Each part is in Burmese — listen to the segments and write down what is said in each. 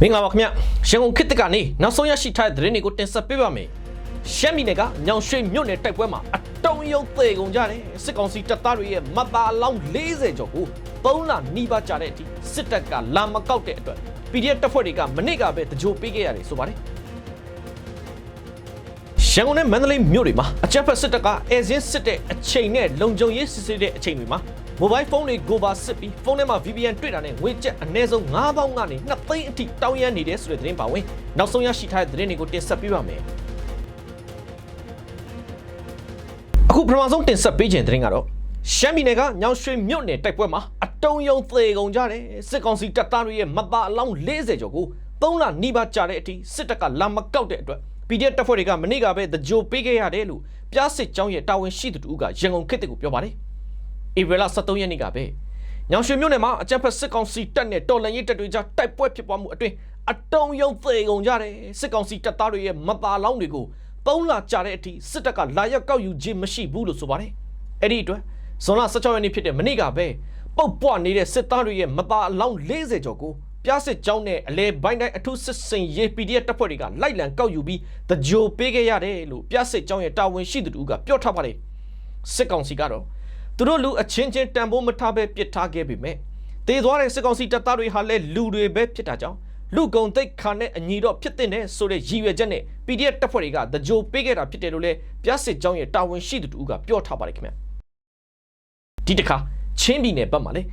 မင်္ဂလာပါခင်ဗျရန်ကုန်ခေတ်တစ်ကနေနောက်ဆုံးရရှိထားတဲ့သတင်းတွေကိုတင်ဆက်ပေးပါမယ်ရှမ်းပြည်နယ်ကညောင်ရွှေမြို့နယ်တိုက်ပွဲမှာအတုံးရုံသေကုန်ကြတယ်စစ်ကောင်စီတပ်သားတွေရဲ့မသားအလောင်း40ကျော်ကို3လနီးပါးကြာတဲ့အထိစစ်တပ်ကလာမကောက်တဲ့အတွက် PDF တပ်ဖွဲ့တွေကမနေ့ကပဲတကြိုပေးခဲ့ရတယ်ဆိုပါတယ်ရန်ကုန်နဲ့မန္တလေးမြို့တွေမှာအကြမ်းဖက်စစ်တပ်ကအဲဇင်းစစ်တဲ့အချိန်နဲ့လုံခြုံရေးစစ်ဆေးတဲ့အချိန်တွေမှာ မိုဘိုင်းဖုန်းတွေကိုပါစစ်ပြီးဖုန်းထဲမှာ VPN တွေ့တာနဲ့ငွေကျပ်အနည်းဆုံး9000ကနေ2သိန်းအထိတောင်းရမ်းနေတယ်ဆိုတဲ့သတင်းပါဝင်နောက်ဆုံးရရှိထားတဲ့သတင်းတွေကိုတင်ဆက်ပေးပါမယ်အခုပထမဆုံးတင်ဆက်ပေးခြင်းသတင်းကတော့ရှမ်းပြည်နယ်ကညောင်ရွှေမြို့နယ်တိုက်ပွဲမှာအတုံးယုံသေကုန်ကြတယ်စစ်ကောင်စီတပ်သားတွေရဲ့မသားအလောင်း40ကျော်ကို3လနီးပါးကြာတဲ့အထိစစ်တပ်ကလာမကောက်တဲ့အတွက် PDF တပ်ဖွဲ့တွေကမနေ့ကပဲသကြိုပေးခဲ့ရတယ်လို့ပြားစစ်ကြောင်းရဲ့တာဝန်ရှိသူတို့ကရန်ကုန်ခေတ်တစ်ကိုပြောပါတယ် ဧပြီလ23ရက်နေ့ကပဲညောင်ရွှေမြို့နယ်မှာအကြမ်းဖက်စစ်ကောင်စီတပ်နဲ့တော်လှန်ရေးတပ်တွေကြားတိုက်ပွဲဖြစ်ပွားမှုအတွင်းအတုံးယုံသေကုန်ကြတယ်စစ်ကောင်စီတပ်သားတွေရဲ့မသားလောင်းတွေကို3လကြာတဲ့အထိစစ်တပ်ကလာရောက်ကောက်ယူခြင်းမရှိဘူးလို့ဆိုပါတယ်အဲ့ဒီအတွက်ဇွန်လ16ရက်နေ့ဖြစ်တဲ့မနေ့ကပဲပုတ်ပွားနေတဲ့စစ်သားတွေရဲ့မသားအလောင်း40ကျော်ကိုပြားစစ်ကြောင်းနဲ့အလဲဘိုင်းတိုင်းအထူးစစ်စင်ရေး PDF တပ်ဖွဲ့တွေကလိုက်လံကောက်ယူပြီးတကြိုပေးခဲ့ရတယ်လို့ပြားစစ်ကြောင်းရဲ့တာဝန်ရှိသူတို့ကပြောထားပါတယ်စစ်ကောင်စီကတော့ သူတို့လူအချင်းချင်းတန်ဖိုးမထားဘဲပစ်ထားခဲ့ပေမဲ့တည်သွားတဲ့စစ်ကောင်စီတပ်သားတွေဟာလည်းလူတွေပဲဖြစ်တာကြောင့်လူကုံတိတ်ခါနဲ့အညီတော့ဖြစ်တဲ့ဆိုတဲ့ရည်ရွယ်ချက်နဲ့ PDF တပ်ဖွဲ့တွေကတကြိုပေးခဲ့တာဖြစ်တယ်လို့လည်းပြားစစ်ကြောင်းရဲ့တာဝန်ရှိသူတို့ကပြောထားပါတယ်ခင်ဗျဒီတစ်ခါချင်းပြည်နယ်ဘက်မှာလည်း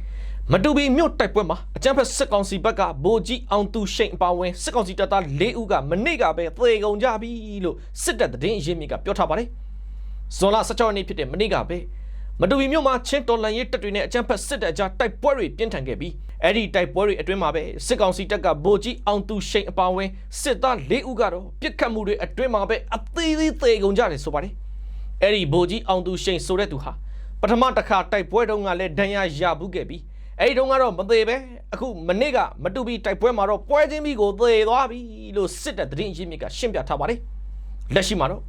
မတူပီမြို့တိုက်ပွဲမှာအကြမ်းဖက်စစ်ကောင်စီဘက်ကဗိုလ်ကြီးအောင်သူရှိန်အပါဝင်စစ်ကောင်စီတပ်သား၄ဦးကမနေ့ကပဲသေကုန်ကြပြီလို့စစ်တပ်သတင်းအရင်းမြစ်ကပြောထားပါတယ်ဇွန်လ16ရက်နေ့ဖြစ်တဲ့မနေ့ကပဲ မတူပီမြို့မှာချင်းတော်လန်ရေးတပ်တွေနဲ့အကြမ်းဖက်စစ်တပ်အကြားတိုက်ပွဲတွေပြင်းထန်ခဲ့ပြီးအဲ့ဒီတိုက်ပွဲတွေအတွင်းမှာပဲစစ်ကောင်စီတပ်ကဗိုလ်ကြီးအောင်သူရှိန်အပါဝင်စစ်သား၄ဦးကတော့ပြစ်ခတ်မှုတွေအတွင်းမှာပဲအသေးသေးသေကုန်ကြတယ်ဆိုပါတယ်အဲ့ဒီဗိုလ်ကြီးအောင်သူရှိန်ဆိုတဲ့သူဟာပထမတစ်ခါတိုက်ပွဲတုန်းကလည်းဒဏ်ရာရဘူးခဲ့ပြီးအဲ့ဒီတုန်းကတော့မသေးပဲအခုမနေ့ကမတူပီတိုက်ပွဲမှာတော့ပွဲချင်းပြီးကိုသေသွားပြီလို့စစ်တပ်သတင်းရင်းမြစ်ကရှင်းပြထားပါတယ်လက်ရှိမှာတော့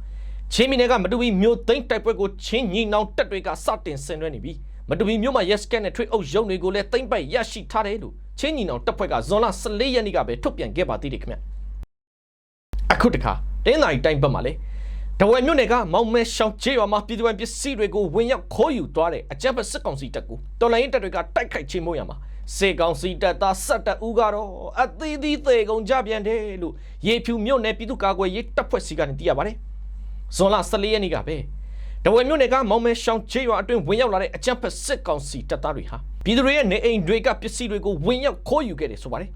ချင်းမီနယ်ကမတူပီမြို့သိမ်းတိုက်ပွဲကိုချင်းညီနောင်တပ်တွေကစတင်ဆင်နွှဲနေပြီးမတူပီမြို့မှာ yes scan နဲ့ထွေးအုပ်ရုံတွေကိုလည်းသိမ်းပိုက်ရရှိထားတယ်လို့ချင်းညီနောင်တပ်ဖွဲ့ကဇွန်လ14ရက်နေ့ကပဲထုတ်ပြန်ခဲ့ပါသေးတယ်ခင်ဗျအခုတခါတင်းနိုင်တိုင်းဘက်မှာလေတဝယ်မြို့နယ်ကမောင်မဲရှောင်းကျေးရွာမှာပြည်သူ့ပစ္စည်းတွေကိုဝင်ရောက်ခိုးယူသွားတဲ့အကြမ်းဖက်စစ်ကောင်စီတပ်ကိုတော်လိုင်းတပ်တွေကတိုက်ခိုက်ချင်းမို့ရမှာစေကောင်စီတပ်သားဆက်တပ်ဦးကတော့အသီးသီးသေကုန်ကြပြန်တယ်လို့ရေဖြူမြို့နယ်ပြည်သူ့ကာကွယ်ရေးတပ်ဖွဲ့စီကနေသိရပါတယ် ဇွန်လ14ရက်နေ့ကပဲတဝယ်မြို့နယ်ကမောင်မဲရှောင်းကျေးရွာအတွင်းဝင်ရောက်လာတဲ့အကြမ်းဖက်စစ်ကောင်စီတပ်သားတွေဟာပြည်သူတွေရဲ့နေအိမ်တွေကပစ္စည်းတွေကိုဝင်ရောက်ခိုးယူခဲ့တယ်ဆိုပါတယ်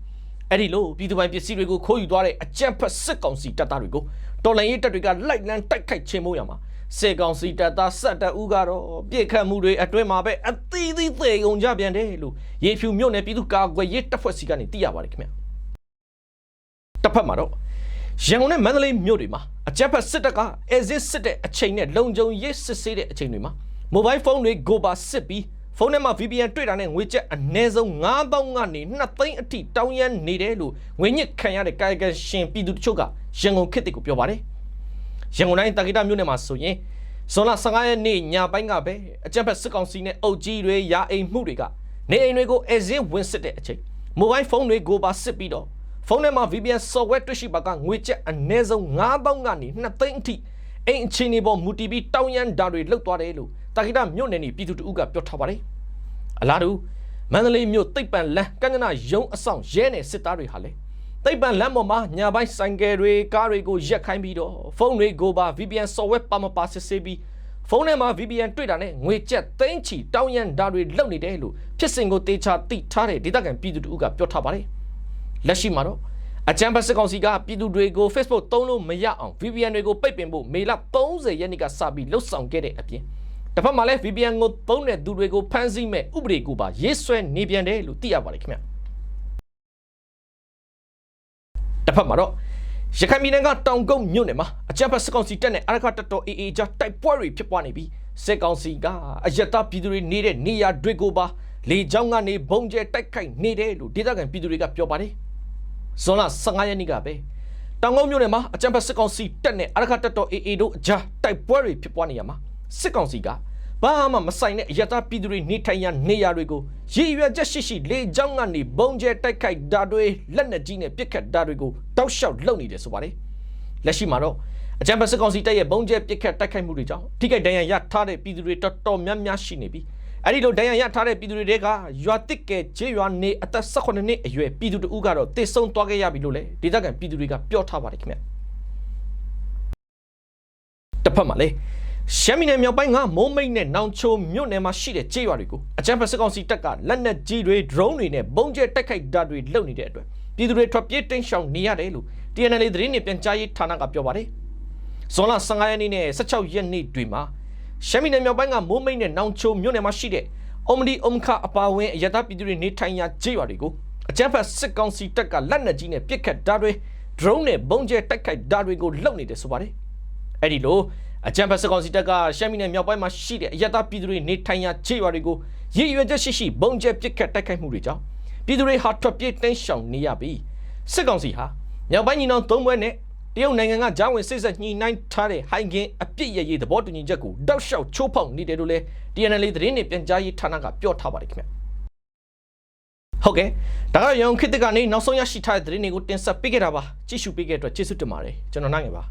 အဲ့ဒီလိုပြည်သူပိုင်ပစ္စည်းတွေကိုခိုးယူသွားတဲ့အကြမ်းဖက်စစ်ကောင်စီတပ်သားတွေကိုတော်လိုင်းရေးတပ်တွေကလိုက်လံတိုက်ခိုက်ခြင်းမို့ရမှာစေကောင်စီတပ်သားဆက်တပ်ဦးကတော့ပြစ်ခတ်မှုတွေအတွင်းမှာပဲအသီးသီးသေကုန်ကြပြန်တယ်လို့ရေဖြူမြို့နယ်ပြည်သူ့ကာကွယ်ရေးတပ်ဖွဲ့စီကနေသိရပါတယ်ခင်ဗျတစ်ဖက်မှာတော့ ရန်ကုန်နဲ့မန္တလေးမြို့တွေမှာအကြမ်းဖက်စစ်တပ်ကအဲဇစ်စစ်တဲ့အချိန်နဲ့လုံခြုံရေးစစ်ဆေးတဲ့အချိန်တွေမှာမိုဘိုင်းဖုန်းတွေကိုပါစစ်ပြီးဖုန်းထဲမှာ VPN တွေ့တာနဲ့ငွေကျပ်အနည်းဆုံး9000ကနေ2သိန်းအထိတောင်းရမ်းနေတယ်လို့ငွေညစ်ခံရတဲ့ကာယကံရှင်ပြည်သူတချို့ကရန်ကုန်ခေတ်တစ်ကိုပြောပါတယ်။ရန်ကုန်တိုင်းတာဂီတာမြို့နယ်မှာဆိုရင်ဇွန်လ15ရက်နေ့ညပိုင်းကပဲအကြမ်းဖက်စစ်ကောင်စီနဲ့အုပ်ကြီးတွေရာအိမ်မှုတွေကနေအိမ်တွေကိုအဲဇင်းဝင်စစ်တဲ့အချိန်မိုဘိုင်းဖုန်းတွေကိုပါစစ်ပြီးတော့ ဖုန်းထဲမှာ VPN software တွေ့ရှိပါကငွေကျပ်အနည်းဆုံး9000ကနေ2သိန်းအထိအိမ်အခြေအနေပေါ်မူတည်ပြီးတောင်းရမ်းဓာတ်တွေလုတ်သွားတယ်လို့တာဂီတာမြို့နယ်နေပြည်သူတအုပ်ကပြောထားပါတယ်။အလားတူမန္တလေးမြို့တိတ်ပံလန်းကញ្ញနာရုံးအဆောင်ရဲနယ်စစ်သားတွေဟာလည်းတိတ်ပံလမ်းပေါ်မှာညာပိုင်းဆိုင်ကယ်တွေကားတွေကိုရက်ခိုင်းပြီးတော့ဖုန်းတွေကိုပါ VPN software ပါမပါစစ်ဆေးပြီးဖုန်းထဲမှာ VPN တွေ့တာနဲ့ငွေကျပ်သိန်းချီတောင်းရမ်းဓာတ်တွေလုတ်နေတယ်လို့ဖြစ်စဉ်ကိုတေချာသိထားတဲ့ဒေသခံပြည်သူတအုပ်ကပြောထားပါတယ်။ လက်ရှိမှာတော့အကြံဖက်စစ်ကောင်စီကပြည်သူတွေကို Facebook သုံးလို့မရအောင် VPN တွေကိုပိတ်ပင်ဖို့မေလ30ရက်နေ့ကစပြီးလှုပ်ဆောင်ခဲ့တဲ့အပြင်တစ်ဖက်မှာလည်း VPN ကိုသုံးတဲ့သူတွေကိုဖမ်းဆီးမဲ့ဥပဒေကိုပါရေးဆွဲနေပြန်တယ်လို့သိရပါတယ်ခင်ဗျတစ်ဖက်မှာတော့ရခိုင်ပြည်နယ်ကတောင်ကုန်းမြို့နယ်မှာအကြမ်းဖက်စစ်ကောင်စီတပ်နဲ့အရခတပ်တော် AA ကြားတိုက်ပွဲတွေဖြစ်ပွားနေပြီးစစ်ကောင်စီကအယက်သားပြည်သူတွေနေတဲ့နေရာတွေကိုပါလေကြောင်းကနေဘုံကျဲတိုက်ခိုက်နေတယ်လို့ဒေသခံပြည်သူတွေကပြောပါတယ် ဇွန်လ15ရက်နေ့ကပဲတောင်ကုန်းမြို့နယ်မှာအကြမ်းဖက်စစ်ကောင်စီတပ်နဲ့အရခတပ်တော် AA တို့အကြားတိုက်ပွဲတွေဖြစ်ပွားနေရမှာစစ်ကောင်စီကဘာမှမဆိုင်တဲ့အယတာပြည်သူတွေနေထိုင်ရာနေရာတွေကိုရည်ရွယ်ချက်ရှိရှိလေကြောင်းကနေဘုံကျဲတိုက်ခိုက်တာတွေလက်နက်ကြီးနဲ့ပစ်ခတ်တာတွေကိုတောက်လျှောက်လုပ်နေတယ်ဆိုပါတယ်လက်ရှိမှာတော့အကြံဖက်စစ်ကောင်စီတပ်ရဲ့ဘုံကျဲပစ်ခတ်တိုက်ခိုက်မှုတွေကြောင့်ထိခိုက်ဒဏ်ရာရထားတဲ့ပြည်သူတွေတော်တော်များများရှိနေပြီ အဲ့ဒီလိုဒဏ်ရာရထားတဲ့ပြည်သူတွေကရွာတစ်ကဲကျေးရွာနေအသက်18နှစ်အရွယ်ပြည်သူတဦးကတော့တေဆုံးသွားခဲ့ရပြီလို့လေဒေသခံပြည်သူတွေကပြောထားပါတယ်ခင်ဗျတစ်ဖက်မှာလေရှမ်းပြည်နယ်မြောက်ပိုင်းကမုံမိတ်နဲ့နောင်ချိုမြို့နယ်မှာရှိတဲ့ကျေးရွာတွေကိုအကြမ်းဖက်စစ်ကောင်စီတပ်ကလက်နက်ကြီးတွေ drone တွေနဲ့ဘုံကျဲတိုက်ခိုက်တာတွေလုပ်နေတဲ့အတွက်ပြည်သူတွေထွက်ပြေးတိမ်းရှောင်နေရတယ်လို့ TNL သတင်းနဲ့ပြန်ကြားရေးဌာနကပြောပါတယ်။ဇွန်လ15ရက်နေ့နဲ့16ရက်နေ့တွေမှာ ရှမ်းပြည်နယ်မြောက်ပိုင်းကမုံမိတ်နဲ့နောင်ချိုမြို့နယ်မှာရှိတဲ့အုံမဒီအုံခအပါဝင်အရတာပြည်သူတွေနေထိုင်ရာကျေးရွာတွေကိုအကြမ်းဖက်စစ်ကောင်စီတပ်ကလက်နက်ကြီးနဲ့ပစ်ခတ်တာတွေ drone နဲ့ဘုံကျဲတိုက်ခိုက်တာတွေကိုလုပ်နေတယ်ဆိုပါတယ်။အဲ့ဒီလိုအကြံဖက်စကောင်စီတပ်ကရှမ်းပြည်နယ်မြောက်ပိုင်းမှာရှိတဲ့အယက်သားပြည်သူတွေနေထိုင်ရာခြေရွာတွေကိုရည်ရွယ်ချက်ရှိရှိဘုံကျဲပစ်ခတ်တိုက်ခိုက်မှုတွေကြောင့်ပြည်သူတွေဟာထွက်ပြေးတိမ်းရှောင်နေရပြီးစစ်ကောင်စီဟာမြောက်ပိုင်းညီနောင်သုံးဘွဲနဲ့ တရုတ်နိုင်ငံကဂျာဝင်စစ်ဆက်ညှိနှိုင်းထားတဲ့ဟိုင်ကင်အပြစ်ရရေးသဘောတူညီချက်ကိုတောက်လျှောက်ချိုးဖောက်နေတယ်လို့လဲ TNL သတင်းနဲ့ပြန်ကြားရေးဌာနကပြောထားပါတယ်ခင်ဗျဟုတ်ကဲ့ဒါကတော့ရန်ကုန်ခေတ်သစ်ကနေနောက်ဆုံးရရှိထားတဲ့သတင်းတွေကိုတင်ဆက်ပေးခဲ့တာပါကြည့်ရှုပေးခဲ့တဲ့အတွက်ကျေးဇူးတင်ပါတယ်ကျွန်တော်နိုင်ငယ်ပါ